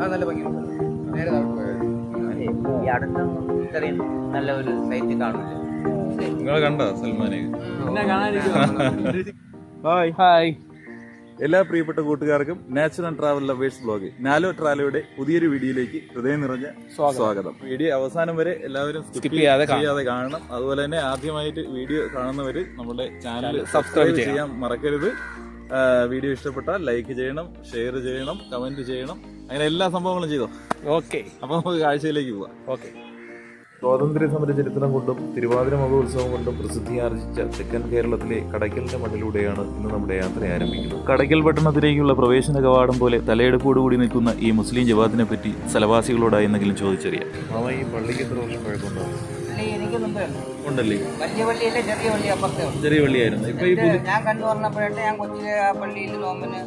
ആ നല്ല ഭംഗിയുണ്ട് നേരെ താഴോട്ട് പോയാൽ ഈ അടുത്തൊന്നും ഇത്രയും നല്ല ഒരു സൈറ്റ് കാണില്ല നിങ്ങൾ കണ്ട സൽമാനെ? ഹായ്. ഹായ്. എല്ലാ പ്രിയപ്പെട്ട കൂട്ടുകാർക്കും നാച്ചുറൽ ട്രാവൽ ലവേഴ്സ് ബ്ലോഗ് നാലോ ട്രാവലയുടെ പുതിയൊരു വീഡിയോയിലേക്ക് ഹൃദയം നിറഞ്ഞ സ്വാഗതം. വീഡിയോ അവസാനം വരെ എല്ലാവരും സ്കിപ്പ് ചെയ്യാതെ കാണണം. ചെയ്യാതെ കാണണം. അതുപോലെ തന്നെ ആദ്യമായിട്ട് വീഡിയോ കാണുന്നവര് നമ്മുടെ ചാനൽ സബ്സ്ക്രൈബ്. ചെയ്യാൻ മറക്കരുത്. വീഡിയോ ഇഷ്ടപ്പെട്ടാൽ ലൈക്ക് ചെയ്യണം ഷെയർ ചെയ്യണം കമന്റ് ചെയ്യണം. അങ്ങനെ എല്ലാ സംഭവങ്ങളും ചെയ്തോ? ഓക്കെ. അപ്പൊ നമുക്ക് കാഴ്ചയിലേക്ക് പോവാം. ഓക്കെ. സ്വാതന്ത്ര്യ സമര ചരിത്രം കൊണ്ടും തിരുവാതിര മഹോത്സവം കൊണ്ടും പ്രസിദ്ധിയാർജിച്ച തെക്കൻ കേരളത്തിലെ കടയ്ക്കലിന്റെ മണ്ണിലൂടെയാണ് ഇന്ന് നമ്മുടെ യാത്ര ആരംഭിക്കുന്നത്. കടയ്ക്കൽ പട്ടണത്തിലേക്കുള്ള പ്രവേശന കവാടം പോലെ തലയെടുപ്പോടുകൂടി നിൽക്കുന്ന ഈ മുസ്ലിം ജവാത്തിനെ പറ്റി സ്ഥലവാസികളോടായി എന്തെങ്കിലും ചോദിച്ചറിയാം. ഈ പള്ളിക്ക് എത്ര വർഷം പഴക്കമുണ്ടാവും? ഉണ്ടല്ലേ? വലിയ പള്ളിയല്ലേ ചെറിയ പള്ളി അപ്പുറത്തെ ചെറിയ പള്ളിയായിരുന്നു. ഇപ്പൊ ഈ ഞാൻ കണ്ടു പറഞ്ഞപ്പോഴേ ഞാൻ കൊച്ചിലെ ആ പള്ളിയിൽ നോമ്പിന്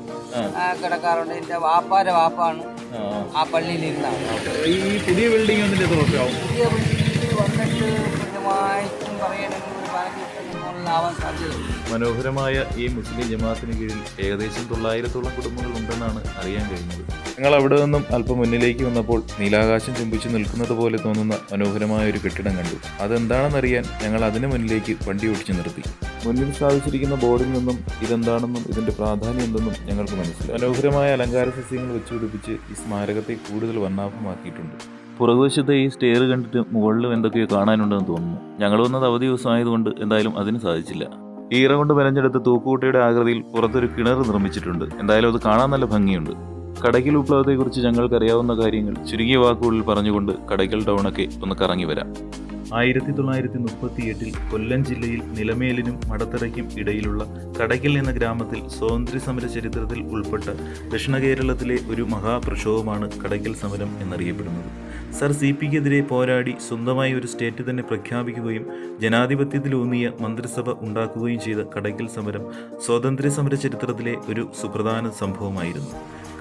കിടക്കാറുണ്ട്. എന്റെ വാപ്പാരെ വാപ്പാണ് ആ, പള്ളിയിൽ ഇരുന്നാണ് ഈ പുതിയ ബിൽഡിംഗ് വന്നിട്ട് എത്ര വർഷമാവും പുതിയ പള്ളിയിൽ വന്നിട്ട് കൃത്യമായിട്ടും പതിനഞ്ച് മനോഹരമായ ഈ മുസ്ലിം ജമാഅത്തിന് കീഴിൽ ഏകദേശം തൊള്ളായിരത്തോളം കുടുംബങ്ങൾ ഉണ്ടെന്നാണ് അറിയാൻ കഴിഞ്ഞത്. ഞങ്ങൾ അവിടെ നിന്നും അല്പം മുന്നിലേക്ക് വന്നപ്പോൾ നീലാകാശം ചുംബിച്ചു നിൽക്കുന്നത് പോലെ തോന്നുന്ന മനോഹരമായ ഒരു കെട്ടിടം കണ്ടു. അതെന്താണെന്നറിയാൻ ഞങ്ങൾ അതിന് മുന്നിലേക്ക് വണ്ടി ഓടിച്ചു നിർത്തി. മുന്നിൽ സ്ഥാപിച്ചിരിക്കുന്ന ബോർഡിൽ നിന്നും ഇതെന്താണെന്നും ഇതിന്റെ പ്രാധാന്യം എന്തെന്നും ഞങ്ങൾക്ക് മനസ്സിലായി. മനോഹരമായ അലങ്കാര സസ്യങ്ങൾ വെച്ചുപിടിപ്പിച്ച് ഈ സ്മാരകത്തെ കൂടുതൽ വർണാഭമാക്കിയിട്ടുണ്ട്. പുറകുവശത്തെ ഈ സ്റ്റെയർ കണ്ടിട്ട് മുകളിലും എന്തൊക്കെയോ കാണാനുണ്ടെന്ന് തോന്നുന്നു. ഞങ്ങൾ വന്നത് അവധി ദിവസമായതുകൊണ്ട് എന്തായാലും അതിന് സാധിച്ചില്ല. ഈറ കൊണ്ട് മെനഞ്ഞെടുത്ത തൂക്കുകൂട്ടയുടെ ആകൃതിയിൽ പുറത്തൊരു കിണർ നിർമ്മിച്ചിട്ടുണ്ട്. എന്തായാലും അത് കാണാൻ നല്ല ഭംഗിയുണ്ട്. കടയ്ക്കൽ വിപ്ലവത്തെക്കുറിച്ച് ഞങ്ങൾക്കറിയാവുന്ന കാര്യങ്ങൾ ചുരുങ്ങിയ വാക്കുകളിൽ പറഞ്ഞുകൊണ്ട് കടയ്ക്കൽ ടൗണൊക്കെ ഒന്ന് കറങ്ങി വരാം. ആയിരത്തി തൊള്ളായിരത്തി മുപ്പത്തി എട്ടിൽ കൊല്ലം ജില്ലയിൽ നിലമേലിനും മടത്തറയ്ക്കും ഇടയിലുള്ള കടയ്ക്കൽ എന്ന ഗ്രാമത്തിൽ സ്വാതന്ത്ര്യ സമര ചരിത്രത്തിൽ ഉൾപ്പെട്ട ദക്ഷിണ കേരളത്തിലെ ഒരു മഹാപ്രക്ഷോഭമാണ് കടയ്ക്കൽ സമരം എന്നറിയപ്പെടുന്നത്. സർ സി പിക്കെതിരെ പോരാടി സ്വന്തമായി ഒരു സ്റ്റേറ്റ് തന്നെ പ്രഖ്യാപിക്കുകയും ജനാധിപത്യത്തിലൂന്നിയ മന്ത്രിസഭ ഉണ്ടാക്കുകയും ചെയ്ത കടയ്ക്കൽ സമരം സ്വാതന്ത്ര്യ സമര ചരിത്രത്തിലെ ഒരു സുപ്രധാന സംഭവമായിരുന്നു.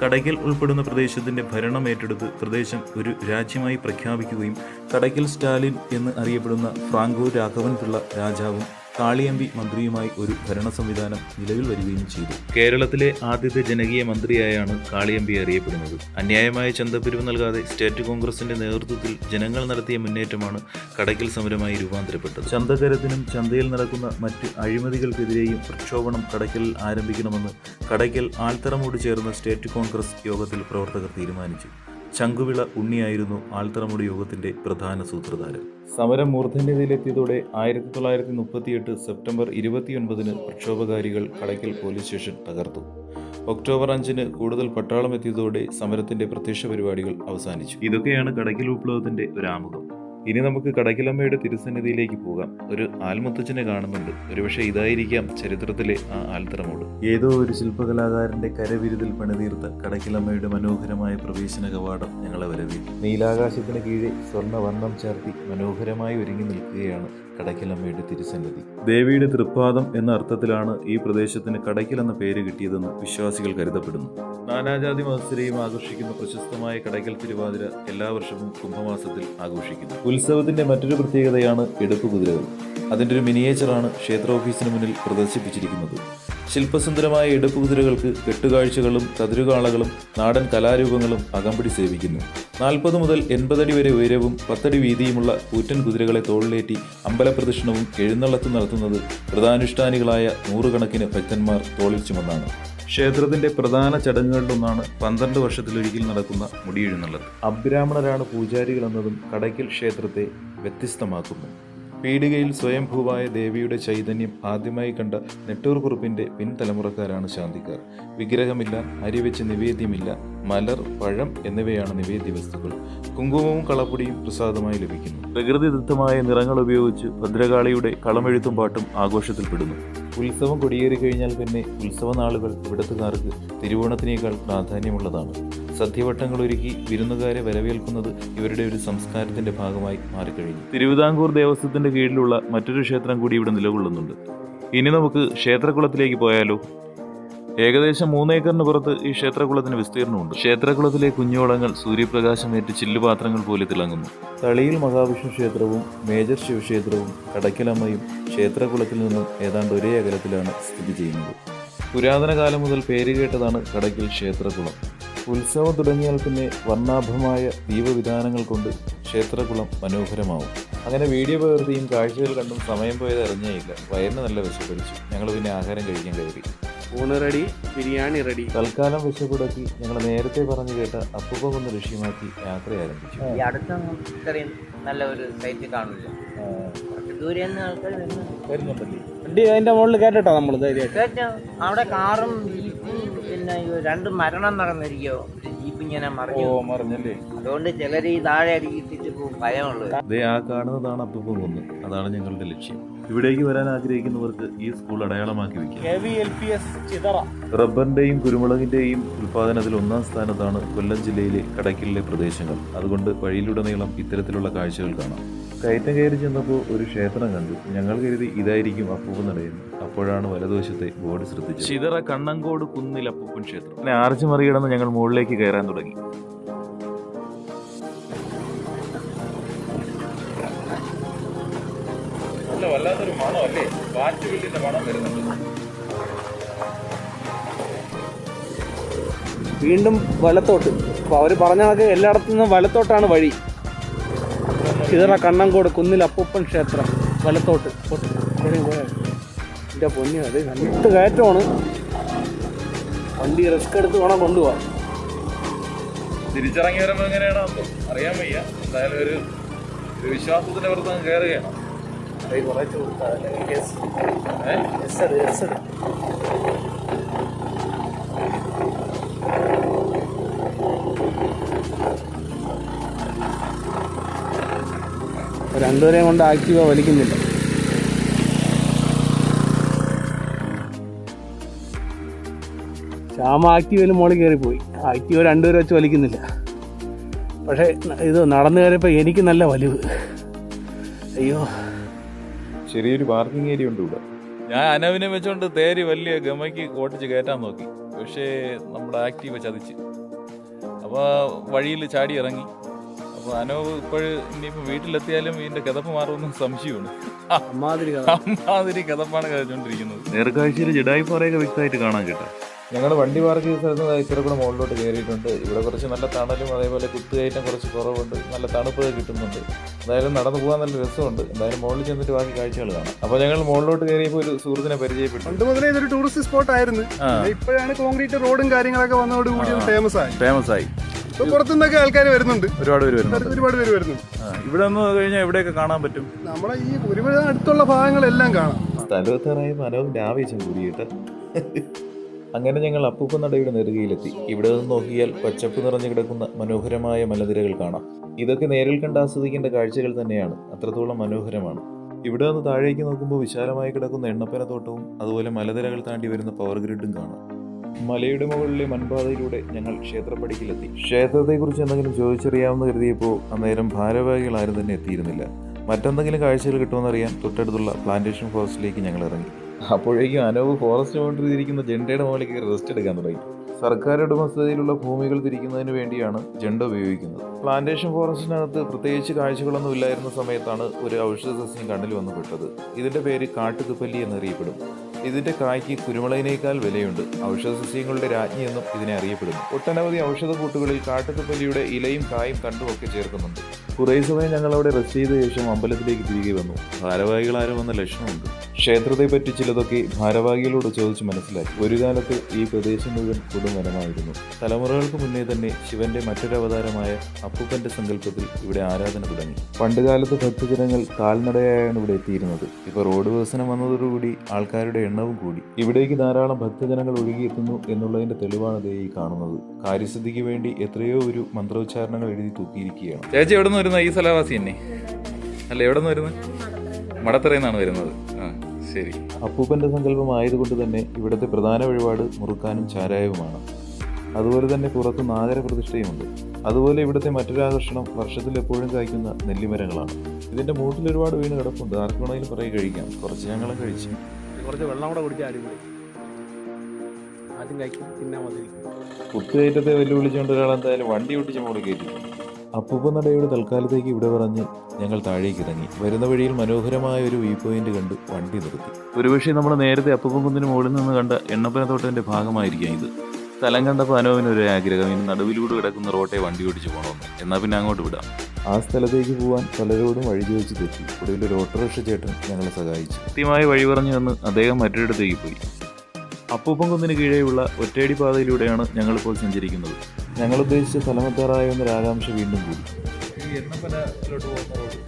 കടയ്ക്കൽ ഉൾപ്പെടുന്ന പ്രദേശത്തിന്റെ ഭരണം ഏറ്റെടുത്ത് പ്രദേശം ഒരു രാജ്യമായി പ്രഖ്യാപിക്കുകയും കടയ്ക്കൽ സ്റ്റാലിൻ എന്ന് അറിയപ്പെടുന്ന ഫ്രാങ്കോ രാഘവൻ പിള്ള രാജാവും കാളിയമ്പി മന്ത്രിയുമായി ഒരു ഭരണ സംവിധാനം നിലവിൽ വരികയും ചെയ്തു. കേരളത്തിലെ ആദ്യത്തെ ജനകീയ മന്ത്രിയായാണ് കാളിയമ്പി അറിയപ്പെടുന്നത്. അന്യായമായ ചന്തപ്പിരിവ് നൽകാതെ സ്റ്റേറ്റ് കോൺഗ്രസിന്റെ നേതൃത്വത്തിൽ ജനങ്ങൾ നടത്തിയ മുന്നേറ്റമാണ് കടയ്ക്കൽ സമരമായി രൂപാന്തരപ്പെട്ടത്. ചന്തകരത്തിനും ചന്തയിൽ നടക്കുന്ന മറ്റ് അഴിമതികൾക്കെതിരെയും പ്രക്ഷോഭണം കടയ്ക്കലിൽ ആരംഭിക്കണമെന്ന് കടയ്ക്കൽ ആൽത്തറമോട് ചേർന്ന സ്റ്റേറ്റ് കോൺഗ്രസ് യോഗത്തിൽ പ്രവർത്തകർ തീരുമാനിച്ചു. ശംഖുവിള ഉണ്ണിയായിരുന്നു ആൽത്തറമോട് യോഗത്തിന്റെ പ്രധാന സൂത്രധാരൻ. സമരം മൂർധന്യതയിലെത്തിയതോടെ ആയിരത്തി തൊള്ളായിരത്തി മുപ്പത്തിയെട്ട് സെപ്റ്റംബർ ഇരുപത്തിയൊൻപതിന് പ്രക്ഷോഭകാരികൾ കടയ്ക്കൽ പോലീസ് സ്റ്റേഷൻ തകർത്തു. ഒക്ടോബർ അഞ്ചിന് കൂടുതൽ പട്ടാളം എത്തിയതോടെ സമരത്തിന്റെ പ്രത്യക്ഷ പരിപാടികൾ അവസാനിച്ചു. ഇതൊക്കെയാണ് കടയ്ക്കൽ വിപ്ലവത്തിന്റെ ഒരു ആമുഖം ഇനി നമുക്ക് കടകിലമ്മയുടെ തിരുസന്നിധിയിലേക്ക് പോകാം. ഒരു ആൽമുത്തച്ഛനെ കാണുന്നുണ്ട്. ഒരുപക്ഷെ ഇതായിരിക്കാം ചരിത്രത്തിലെ ആ ആൽത്തറമോട്. ഏതോ ഒരു ശില്പകലാകാരന്റെ കരവിരുതിൽ പണിതീർത്ത കടകിലമ്മയുടെ മനോഹരമായ പ്രവേശന കവാടം ഞങ്ങളെ വരവേറ്റു. നീലാകാശത്തിന് കീഴിൽ സ്വർണ വർണം ചേർത്തി മനോഹരമായി ഒരുങ്ങി നിൽക്കുകയാണ് കടയ്ക്കലമ്മയുടെ തിരുസന്നിധി. ദേവിയുടെ തൃപ്പാദം എന്ന അർത്ഥത്തിലാണ് ഈ പ്രദേശത്തിന് കടയ്ക്കൽ എന്ന പേര് കിട്ടിയതെന്ന് വിശ്വാസികൾ കരുതപ്പെടുന്നു. നാനാജാതി മത്സരെയും ആകർഷിക്കുന്ന പ്രശസ്തമായ കടയ്ക്കൽ തിരുവാതിര എല്ലാ വർഷവും കുംഭമാസത്തിൽ ആഘോഷിക്കുന്നു. ഉത്സവത്തിന്റെ മറ്റൊരു പ്രത്യേകതയാണ് എടുപ്പ് കുതിരകൾ. അതിന്റെ ഒരു മിനിയേച്ചറാണ് ക്ഷേത്ര ഓഫീസിന് മുന്നിൽ പ്രദർശിപ്പിച്ചിരിക്കുന്നത്. ശില്പസുന്ദരമായ എടുപ്പ് കുതിരകൾക്ക് കെട്ടുകാഴ്ചകളും കതിരുകാളകളും നാടൻ കലാരൂപങ്ങളും അകമ്പടി സേവിക്കുന്നു. നാൽപ്പത് മുതൽ എൺപതടി വരെ ഉയരവും പത്തടി വീതിയുമുള്ള കൂറ്റൻ കുതിരകളെ തോളിലേറ്റി അമ്പലപ്രദക്ഷിണവും എഴുന്നള്ളത്തും നടത്തുന്നത് വ്രതാനുഷ്ഠാനികളായ നൂറുകണക്കിന് ഭക്തന്മാർ തോളിൽ ചുമന്നാണ്. ക്ഷേത്രത്തിന്റെ പ്രധാന ചടങ്ങുകളിലൊന്നാണ് പന്ത്രണ്ട് വർഷത്തിലൊരിക്കൽ നടക്കുന്ന മുടിയെഴുന്നള്ളത് അബ്രാഹ്മണരാണ് പൂജാരികൾ എന്നതും കടയ്ക്കൽ ക്ഷേത്രത്തെ വ്യത്യസ്തമാക്കുന്നു. പീടികയിൽ സ്വയംഭൂവായ ദേവിയുടെ ചൈതന്യം ആദ്യമായി കണ്ട നെട്ടൂർ കുറുപ്പിന്റെ പിൻതലമുറക്കാരാണ് ശാന്തിക്കാർ. വിഗ്രഹമില്ല അരിവെച്ച് നിവേദ്യമില്ല മലർ പഴം എന്നിവയാണ് നിവേദ്യ വസ്തുക്കൾ കുങ്കുമവും കളപ്പൊടിയും പ്രസാദമായി ലഭിക്കുന്നു. പ്രകൃതിദത്തമായ നിറങ്ങൾ ഉപയോഗിച്ച് ഭദ്രകാളിയുടെ കളമെഴുത്തും പാട്ടും ആഘോഷത്തിൽപ്പെടുന്നു ഉത്സവം കൊടിയേറി കഴിഞ്ഞാൽ പിന്നെ ഉത്സവനാളുകൾ ഇവിടത്തുകാർക്ക് തിരുവോണത്തിനേക്കാൾ പ്രാധാന്യമുള്ളതാണ്. സദ്യവട്ടങ്ങൾ ഒരുക്കി വിരുന്നുകാരെ വരവേൽക്കുന്നത് ഇവരുടെ ഒരു സംസ്കാരത്തിന്റെ ഭാഗമായി മാറിക്കഴിഞ്ഞു. തിരുവിതാംകൂർ ദേവസ്വത്തിന്റെ കീഴിലുള്ള മറ്റൊരു ക്ഷേത്രം കൂടി ഇവിടെ നിലകൊള്ളുന്നുണ്ട്. ഇനി നമുക്ക് ക്ഷേത്രകുളത്തിലേക്ക് പോയാലോ? ഏകദേശം മൂന്നേക്കറിന് പുറത്ത് ഈ ക്ഷേത്രകുളത്തിന് വിസ്തീർണമുണ്ട്. ക്ഷേത്രകുളത്തിലെ കുഞ്ഞോളങ്ങൾ സൂര്യപ്രകാശമേറ്റ് ചില്ലുപാത്രങ്ങൾ പോലെ തിളങ്ങുന്നു. തളിയിൽ മഹാവിഷ്ണു ക്ഷേത്രവും മേജർ ശിവക്ഷേത്രവും കടയ്ക്കലമ്മയും ക്ഷേത്രകുളത്തിൽ നിന്നും ഏതാണ്ട് ഒരേ അകലത്തിലാണ് സ്ഥിതി ചെയ്യുന്നത്. പുരാതന കാലം മുതൽ പേര് കേട്ടതാണ് കടയ്ക്കൽ ക്ഷേത്രകുളം. ഉത്സവം തുടങ്ങിയാൽ പിന്നെ വർണാഭമായ ദീപവിധാനങ്ങൾ കൊണ്ട് ക്ഷേത്രകുളം മനോഹരമാവും. അങ്ങനെ വീഡിയോ പകർത്തിയും കാഴ്ചകൾ കണ്ടും സമയം പോയത് അറിഞ്ഞേയില്ല. വയറിന് നല്ല വിശപ്പടിച്ചു ഞങ്ങൾ പിന്നെ ആഹാരം കഴിക്കാൻ കയറി. ഊണ് റെഡി ബിരിയാണി റെഡി. തൽക്കാലം വിശപ്പുടക്കി ഞങ്ങൾ നേരത്തെ പറഞ്ഞു കേട്ട അപ്പൂപ്പം ഒന്ന് ലക്ഷ്യമാക്കി യാത്ര ആരംഭിച്ചു. ഈ അടുത്തൊന്നും ഇത്രയും നല്ല ഒരു സൈറ്റ് കാണില്ല കുറച്ച് ദൂരെ നിന്ന് ആൾക്കാർ വരുന്നുണ്ട്. വരുന്നുണ്ടല്ലേ? വണ്ടി അതിന്റെ മുകളിൽ കേട്ടോ നമ്മൾ ധൈര്യമായിട്ട്? അവിടെ കാറും ജീപ്പും പിന്നെ രണ്ട് മരണം നടന്നിരിക്കോ ഒരു ജീപ്പ് ഇങ്ങനെ മറിഞ്ഞു. മറിഞ്ഞല്ലേ? അതുകൊണ്ട് ചിലർ ഈ താഴെ അടിക്കിട്ടിട്ട് പോകും ഭയമുള്ളത്. ആ കാണുന്നതാണ് അപ്പൊ കുന്ന്. അതാണ് ഞങ്ങളുടെ ലക്ഷ്യം. ഇവിടേക്ക് വരാൻ ആഗ്രഹിക്കുന്നവർക്ക് ഈ സ്കൂൾ അടയാളമാക്കി വെക്കാം. കെ വി എൽ പി റബ്ബറിന്റെയും കുരുമുളകിന്റെയും ഉൽപാദനത്തിൽ ഒന്നാം സ്ഥാനത്താണ് കൊല്ലം ജില്ലയിലെ കടയ്ക്കലിലെ പ്രദേശങ്ങൾ. അതുകൊണ്ട് വഴിയിലുടനീളം ഇത്തരത്തിലുള്ള കാഴ്ചകൾ കാണാം. കയറ്റം കയറി ചെന്നപ്പോൾ ഒരു ക്ഷേത്രം കണ്ടു. ഞങ്ങൾ കരുതി ഇതായിരിക്കും അപ്പൂപ്പൻ നടയുന്നത് അപ്പോഴാണ് വലതുവശത്തെ ബോർഡ് ശ്രദ്ധിച്ചത്. ചിതറ കണ്ണങ്കോട് കുന്നിൽ അപ്പൂപ്പൻ ക്ഷേത്രം. പിന്നെ ആർച്ച് മറികടന്ന് ഞങ്ങൾ മുകളിലേക്ക് കയറാൻ തുടങ്ങി. അല്ല വല്ലാത്തൊരു മണം അല്ലേ വാറ്റുവില്ലിന്റെ മണം വരുന്നുണ്ട്. വീണ്ടും വലത്തോട്ട്. അപ്പോൾ അവർ പറഞ്ഞ കണക്ക് എല്ലായിടത്തു നിന്നും വലത്തോട്ടാണ് വഴി. ചിതറ കണ്ണങ്കോട് കുന്നിൽ അപ്പൂപ്പൻ ക്ഷേത്രം വലത്തോട്ട്. എന്റെ പൊന്നി അത് കണ്ടിട്ട് കയറ്റമാണ്. വണ്ടി റിസ്ക് എടുത്ത് വേണം കൊണ്ടുപോകാൻ. തിരിച്ചിറങ്ങി വരുമ്പോൾ എങ്ങനെയാണോ അറിയാൻ വയ്യ. എന്തായാലും ഒരു വിശ്വാസത്തിന്റെ പുറത്ത് അങ്ങ് കയറുകയാണ്. കുറച്ച് കൊടുത്താൽ രണ്ടുപേരെയും കൊണ്ട് ആക്റ്റീവ വലിക്കുന്നില്ല. ശ്യാമ ആക്റ്റീവയിൽ മോളിൽ കയറിപ്പോയി. ആക്റ്റീവ രണ്ടുപേരും വെച്ച് വലിക്കുന്നില്ല. പക്ഷേ ഇത് നടന്നു കയറിയപ്പോൾ എനിക്ക് നല്ല വലിവ്. അയ്യോ. ചെറിയൊരു പാർക്കിംഗ് ഏരിയ ഉണ്ട് ഇവിടെ. ഞാൻ അനവിനെ വെച്ചോണ്ട് തേരി വലിയ ഗമയ്ക്ക് ഓട്ടിച്ച് കയറ്റാൻ നോക്കി. പക്ഷേ നമ്മുടെ ആക്റ്റീവ് ചതിച്ച്. അപ്പോൾ വഴിയിൽ ചാടി ഇറങ്ങി. അപ്പോൾ അനവ് ഇപ്പോഴ് ഇനിയിപ്പോൾ വീട്ടിലെത്തിയാലും ഇതിന്റെ കിതപ്പ് മാറുമെന്ന് സംശയമാണ്. അമ്മാതിരി കഥ. അമ്മാതിരി കിതപ്പാണ് കഴിച്ചുകൊണ്ടിരിക്കുന്നത് നേർക്കാഴ്ചയിൽ ജഡായി പാറയൊക്കെ വ്യക്തമായിട്ട് കാണാൻ കേട്ടോ. ഞങ്ങൾ വണ്ടി പാർക്ക് ചെയ്ത സ്ഥലത്ത് നിന്ന് ഇച്ചിരി കൂടെ മുകളിലോട്ട് കയറിയിട്ടുണ്ട്. ഇവിടെ കുറച്ച് നല്ല തണലും അതേപോലെ കുത്തുകയറ്റം കുറച്ച് കുറവുണ്ട്. നല്ല തണുപ്പ് കിട്ടുന്നുണ്ട്. എന്തായാലും നടന്നു പോകാൻ നല്ല രസമുണ്ട്. എന്തായാലും മുകളിൽ ചെന്നിട്ട് ബാക്കി കാഴ്ചകൾ കാണാം. അപ്പോൾ ഞങ്ങൾ മുകളിലോട്ട് കയറിയപ്പോൾ ഒരു സുഹൃത്തിനെ പരിചയപ്പെട്ടു. പണ്ട് മുതലേ ഇതൊരു ടൂറിസ്റ്റ് സ്പോട്ട് ആയിരുന്നു. ഇപ്പോഴാണ് കോൺക്രീറ്റ് റോഡും കാര്യങ്ങളൊക്കെ വന്നതോടുകൂടി ഫേമസ് ആയി. ഫേമസ് ആയി. പുറത്തുനിന്നൊക്കെ ആൾക്കാർ വരുന്നുണ്ട്. ഒരുപാട് പേര് വരുന്നുണ്ട്. ഒരുപാട് പേര് വരുന്നുണ്ട്. ഇവിടെ നിന്ന് കഴിഞ്ഞാൽ എവിടെയൊക്കെ കാണാൻ പറ്റും? നമ്മളെ ഈ ഒരുപാട് അടുത്തുള്ള ഭാഗങ്ങളെല്ലാം കാണാം. സ്ഥലത്താറായപ്പോൾ മനവും ആവേശം കൂടി കേട്ടോ അങ്ങനെ ഞങ്ങൾ അപ്പൂപ്പനടയുടെ നെറുകയിലെത്തി ഇവിടെ നിന്ന് നോക്കിയാൽ പച്ചപ്പ് നിറഞ്ഞു കിടക്കുന്ന മനോഹരമായ മലനിരകൾ കാണാം. ഇതൊക്കെ നേരിൽ കണ്ട് ആസ്വദിക്കേണ്ട കാഴ്ചകൾ തന്നെയാണ്. അത്രത്തോളം മനോഹരമാണ്. ഇവിടെ നിന്ന് താഴേക്ക് നോക്കുമ്പോൾ വിശാലമായി കിടക്കുന്ന എണ്ണപ്പന തോട്ടവും അതുപോലെ മലനിരകൾ താണ്ടി വരുന്ന പവർ ഗ്രിഡും കാണാം. മലയുടെ മുകളിലെ മൺപാതയിലൂടെ ഞങ്ങൾ ക്ഷേത്രപ്പടിക്കിലെത്തി. ക്ഷേത്രത്തെക്കുറിച്ച് എന്തെങ്കിലും ചോദിച്ചറിയാമെന്ന് കരുതിയപ്പോൾ അന്നേരം ഭാരവാഹികൾ ആരും തന്നെ എത്തിയിരുന്നില്ല. മറ്റെന്തെങ്കിലും കാഴ്ചകൾ കിട്ടുമെന്നറിയാൻ തൊട്ടടുത്തുള്ള പ്ലാന്റേഷൻ ഫോറസ്റ്റിലേക്ക് ഞങ്ങൾ ഇറങ്ങി. അപ്പോഴേക്കും അനവ് ഫോറസ്റ്റ് ബൗണ്ടറി തിരിക്കുന്ന ജെണ്ടയുടെ മുകളിലേക്ക് റെസ്റ്റ് എടുക്കാൻ തുടങ്ങി. സർക്കാർ ഉടമസ്ഥതയിലുള്ള ഭൂമികൾ തിരിക്കുന്നതിന് വേണ്ടിയാണ് ജെണ്ട ഉപയോഗിക്കുന്നത്. പ്ലാന്റേഷൻ ഫോറസ്റ്റിനകത്ത് പ്രത്യേകിച്ച് കാഴ്ചകളൊന്നും ഇല്ലായിരുന്ന സമയത്താണ് ഒരു ഔഷധ സസ്യം കണ്ണിൽ വന്നു പെട്ടത്. ഇതിന്റെ പേര് കാട്ടുകുപ്പല്ലി എന്നറിയപ്പെടും ഇതിന്റെ കായ്ക്ക് കുരുമുളകിനേക്കാൾ വിലയുണ്ട്. ഔഷധ സസ്യങ്ങളുടെ രാജ്ഞി എന്നും ഇതിനെ അറിയപ്പെടുന്നു. ഒട്ടനവധി ഔഷധ കൂട്ടുകളിൽ കാട്ടുതുപ്പല്ലിയുടെ ഇലയും കായും കണ്ടുമൊക്കെ ചേർക്കുന്നുണ്ട്. കുറേ സമയം ഞങ്ങൾ അവിടെ റെസ്റ്റ് ചെയ്ത ശേഷം അമ്പലത്തിലേക്ക് തിരികെ വന്നു. ഭാരവാഹികളാരും വന്ന ലക്ഷണമുണ്ട്. ക്ഷേത്രത്തെ പറ്റി ചിലതൊക്കെ ഭാരവാഹികളോട് ചോദിച്ച് മനസ്സിലാക്കി. ഒരു കാലത്ത് ഈ പ്രദേശം മുഴുവൻ കൊടുമരമായിരുന്നു തലമുറകൾക്ക് മുന്നേ തന്നെ ശിവന്റെ മറ്റൊരവതാരമായ അപ്പൂപ്പന്റെ സങ്കല്പത്തിൽ ഇവിടെ ആരാധന തുടങ്ങി. പണ്ടുകാലത്ത് ഭക്തജനങ്ങൾ കാൽനടയായാണ് ഇവിടെ എത്തിയിരുന്നത്. ഇപ്പൊ റോഡ് വികസനം വന്നതോടുകൂടി ആൾക്കാരുടെ എണ്ണവും കൂടി. ഇവിടേക്ക് ധാരാളം ഭക്തജനങ്ങൾ ഒഴുകിയെത്തുന്നു എന്നുള്ളതിന്റെ തെളിവാണ് ദേ ഈ കാണുന്നത്. കാര്യസിദ്ധിക്ക് വേണ്ടി എത്രയോ ഒരു മന്ത്രോച്ചാരണങ്ങൾ എഴുതി തൂക്കിയിരിക്കുകയാണ്. ചേച്ചി എവിടെ നിന്ന് വരുന്ന ഈ സ്ഥലവാസി തന്നെ അല്ല എവിടെ നിന്ന് വരുന്നത്? മടത്തറയിൽ നിന്നാണ് വരുന്നത്. ആ. ശരി. അപ്പൂപ്പന്റെ സങ്കല്പം ആയതുകൊണ്ട് തന്നെ ഇവിടുത്തെ പ്രധാന വഴിപാട് മുറുക്കാനും ചാരായവുമാണ്. അതുപോലെ തന്നെ പുറത്ത് നാഗര പ്രതിഷ്ഠയുമുണ്ട്. അതുപോലെ ഇവിടുത്തെ മറ്റൊരു ആകർഷണം വർഷത്തിൽ എപ്പോഴും കായ്ക്കുന്ന നെല്ലിമരങ്ങളാണ്. ഇതിന്റെ മൂട്ടിൽ ഒരുപാട് വീണ് കിടപ്പുണ്ട്. ആർക്ക് വേണമെങ്കിലും പറയി കഴിക്കാം. കുറച്ച് ഞങ്ങളും കഴിച്ചു. കുറച്ച് വെള്ളം കൂടെ കുടിച്ചാൽ അടിപൊളി. ആദ്യം കഴിക്കും പിന്നെ മതി കുത്തുകയറ്റത്തെ വെല്ലുവിളിച്ചുകൊണ്ട് ഒരാൾ എന്തായാലും വണ്ടി ഒട്ടിച്ച് മോളിൽ കയറ്റി. അപ്പൂപ്പ നടയുടെ തൽക്കാലത്തേക്ക് ഇവിടെ പറഞ്ഞ് ഞങ്ങൾ താഴേക്ക് ഇറങ്ങി. വരുന്ന വഴിയിൽ മനോഹരമായ ഒരു വ്യൂ പോയിന്റ് കണ്ട് വണ്ടി നിർത്തി. ഒരുപക്ഷെ നമ്മൾ നേരത്തെ അപ്പൂപ്പൻ കുന്നിന് മുകളിൽ നിന്ന് കണ്ട എണ്ണപ്പനത്തോട്ടത്തിന്റെ ഭാഗമായിരിക്കാം ഇത്. സ്ഥലം കണ്ടപ്പോൾ അനോവിന് ഒരു ആഗ്രഹം ഇനി നടുവിലൂടെ കിടക്കുന്ന റോട്ടെ വണ്ടി ഓടിച്ചു പോകണമെന്ന് എന്നാൽ പിന്നെ അങ്ങോട്ട് വിടാം. ആ സ്ഥലത്തേക്ക് പോകാൻ പലരോടും വഴി ചോദിച്ച് തെറ്റി. ഒടുവിൽ ഒരു ഓട്ടോറിക്ഷ ചേട്ടൻ ഞങ്ങളെ സഹായിച്ചു. കൃത്യമായി വഴി പറഞ്ഞു വന്ന് അദ്ദേഹം മറ്റൊരിടത്തേക്ക് പോയി. അപ്പൂപ്പൻ കുന്നിന് കീഴെയുള്ള ഒറ്റയടി പാതയിലൂടെയാണ് ഞങ്ങളിപ്പോൾ സഞ്ചരിക്കുന്നത്. ഞങ്ങൾ ഉദ്ദേശിച്ച സ്ഥലമെത്താറായ എന്നൊരു ആകാംക്ഷ വീണ്ടും കൂടി. ഈ എണ്ണപ്പനയിലോട്ട് പോകുന്ന റോഡ്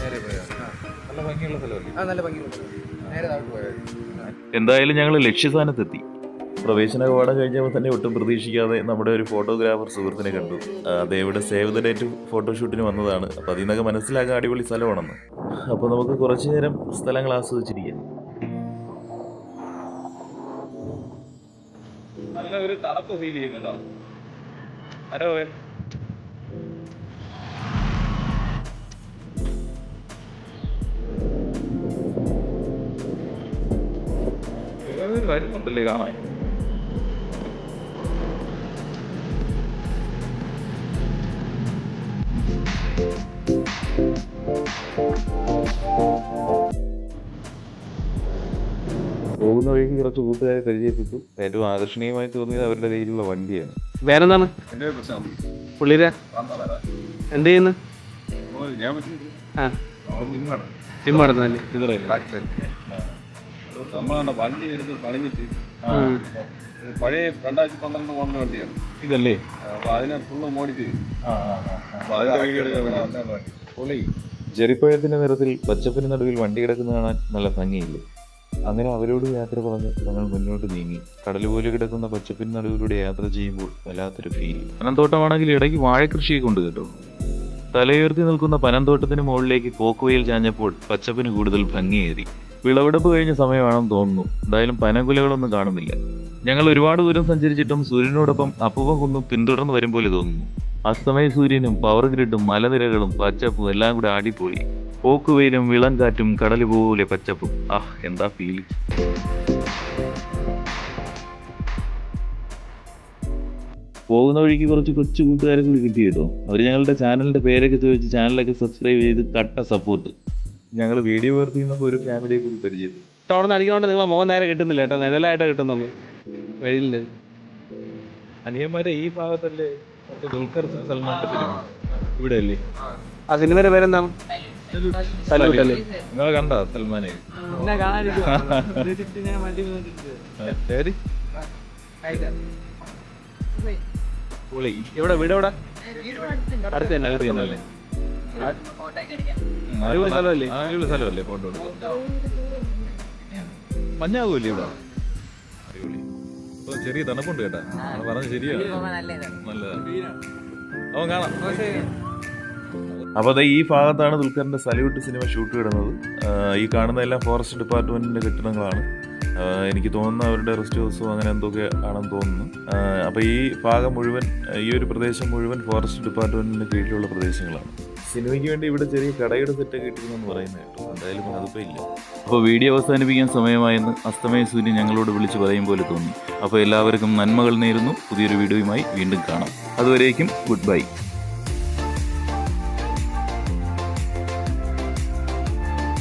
നേരെ പോയാ? നല്ല ഭംഗിയുള്ള സ്ഥലമല്ലേ? ആ നല്ല നേരെ താഴോട്ട് പോയാൽ എന്തായാലും ഞങ്ങൾ ലക്ഷ്യസ്ഥാനത്തെത്തി. പ്രവേശന കവാടം കഴിഞ്ഞപ്പോൾ തന്നെ ഒട്ടും പ്രതീക്ഷിക്കാതെ നമ്മുടെ ഒരു ഫോട്ടോഗ്രാഫർ സുഹൃത്തിനെ കണ്ടു. ആ, അദ്ദേഹം ഇവിടെ സേവ് ദ ഡേറ്റ് ഫോട്ടോഷൂട്ടിന് വന്നതാണ്. അപ്പോൾ അതിൽ നിന്നൊക്കെ മനസ്സിലാക്കാൻ അടിപൊളി സ്ഥലമാണെന്ന്. അപ്പോൾ നമുക്ക് കുറച്ചു നേരം സ്ഥലങ്ങൾ ആസ്വദിച്ചിരിക്കാം നല്ല ഒരു തണുപ്പ് ഫീൽ ചെയ്യുന്നുണ്ടോ? അരോവൻ വരുന്നുണ്ടല്ലേ കാണാൻ പോകുന്ന വഴിക്ക് കുറച്ച് കൂട്ടുകാരെ പരിചയപ്പെട്ടു. ഏറ്റവും ആകർഷണീയമായി തോന്നിയത് അവരുടെ കയ്യിലുള്ള വണ്ടിയാണ്. വേറെന്താണ്? പുള്ളിരെ എന്ത് ചെയ്യുന്നു? ആ. സിം നടന്നല്ലേ നമ്മളാണ് വണ്ടി എടുത്ത് പണിഞ്ഞിട്ട് പഴയ രണ്ടായിരത്തി പന്ത്രണ്ട് മോഡൽ വണ്ടിയാണ്. ഇതല്ലേ? അതിനെ ഫുള്ള് എടുക്കാൻ പൊളി ജെറിപ്പഴത്തിന്റെ നിറത്തിൽ പച്ചപ്പിന് നടുവിൽ വണ്ടി കിടക്കുന്ന കാണാൻ നല്ല ഭംഗിയില്ലേ? അങ്ങനെ അവരോട് യാത്ര പറഞ്ഞ് ഞങ്ങൾ മുന്നോട്ട് നീങ്ങി. കടൽ പോലെ കിടക്കുന്ന പച്ചപ്പിൻ നടുവിലൂടെ യാത്ര ചെയ്യുമ്പോൾ വല്ലാത്തൊരു ഫീൽ പനന്തോട്ടമാണെങ്കിൽ ഇടയ്ക്ക് വാഴക്കൃഷിയെ കൊണ്ട് കേട്ടോ. തലയുയർത്തി നിൽക്കുന്ന പനന്തോട്ടത്തിന് മുകളിലേക്ക് പോക്കുവയിൽ ചാഞ്ഞപ്പോൾ പച്ചപ്പിന് കൂടുതൽ ഭംഗിയേറി. വിളവെടുപ്പ് കഴിഞ്ഞ സമയമാണെന്ന് തോന്നുന്നു. എന്തായാലും പനകുലകളൊന്നും കാണുന്നില്ല. ഞങ്ങൾ ഒരുപാട് ദൂരം സഞ്ചരിച്ചിട്ടും സൂര്യനോടൊപ്പം അപ്പുവം കുന്നും പിന്തുടർന്ന് വരും പോലെ തോന്നുന്നു. അസ്തമയ സൂര്യനും പവർ ഗ്രിഡും മലനിരകളും പച്ചപ്പും എല്ലാം കൂടെ ആടിപ്പോയി. പോക്കുവെയിലും വിളം കാറ്റും കടൽ പോലെ പച്ചപ്പും. ആഹ് എന്താ ഫീൽ പോകുന്ന വഴിക്ക് കുറച്ച് കൊച്ചു കൂട്ടുകാരെ കൂടി കിട്ടി കേട്ടോ. അവർ ഞങ്ങളുടെ ചാനലിന്റെ പേരൊക്കെ ചോദിച്ച് ചാനലൊക്കെ സബ്സ്ക്രൈബ് ചെയ്ത് കട്ട സപ്പോർട്ട് ഞങ്ങൾ വീഡിയോ വർക്ക് ചെയ്യുന്നപ്പോൾ ഒരു ഫാമിലിയെ കൂടി പരിചയം. അവിടെ നിന്ന് നിങ്ങളെ നിങ്ങൾ മുഖം നേരെ കിട്ടുന്നില്ല കേട്ടോ. നിഴലായിട്ട് കിട്ടുന്നുള്ളൂ വെയിലില്ല അനിയന്മാരെ ഈ ഭാഗത്തല്ലേ? ദുൽഖർ സൽമാൻ ഇവിടെ അല്ലേ ആ സിനിമയുടെ പേരെന്താണ്? നിങ്ങൾ കണ്ട സൽമാനെ? എവിടെ വീട് എവിടെ? അടുത്ത് തന്നെ അടുത്ത് തന്നെയല്ലേ അടിപൊളി സ്ഥലമല്ലേ? അടിപൊളി സ്ഥലമല്ലേ ഫോട്ടോ എടുക്കാം മഞ്ഞാകൂല്ലേ ഇവിടെ. അടിപൊളി. ഇപ്പൊ ചെറിയ തണുപ്പുണ്ട് കേട്ടാ. പറഞ്ഞ ശരിയാ ശരിയാണ്. നല്ലതാണ്. അവൻ കാണാം. അപ്പോൾ അതെ ഈ ഭാഗത്താണ് ദുൽഖറിന്റെ സല്യൂട്ട് സിനിമ ഷൂട്ട് കിടന്നത് ഈ കാണുന്ന എല്ലാം ഫോറസ്റ്റ് ഡിപ്പാർട്ട്മെന്റിന്റെ കെട്ടിടങ്ങളാണ്. എനിക്ക് തോന്നുന്നു അവരുടെ റെസ്റ്റ് ഹൗസും അങ്ങനെ എന്തൊക്കെ ആണെന്ന് തോന്നുന്നു. അപ്പോൾ ഈ ഭാഗം മുഴുവൻ ഈ ഒരു പ്രദേശം മുഴുവൻ ഫോറസ്റ്റ് ഡിപ്പാർട്ട്മെന്റിന് കീഴിലുള്ള പ്രദേശങ്ങളാണ്. സിനിമയ്ക്ക് വേണ്ടി ഇവിടെ ചെറിയ കടയുടെ സെറ്റ് കിട്ടിയെന്ന് പറയുന്നത് കേട്ടോ. എന്തായാലും അതിപ്പോൾ ഇല്ല. അപ്പോൾ വീഡിയോ അവസാനിപ്പിക്കാൻ സമയമായെന്ന് അസ്തമയ സൂര്യൻ ഞങ്ങളോട് വിളിച്ച് പറയും പോലെ തോന്നി. അപ്പോൾ എല്ലാവർക്കും നന്മകൾ നേരുന്നു. പുതിയൊരു വീഡിയോയുമായി വീണ്ടും കാണാം. അതുവരേക്കും ഗുഡ് ബൈ.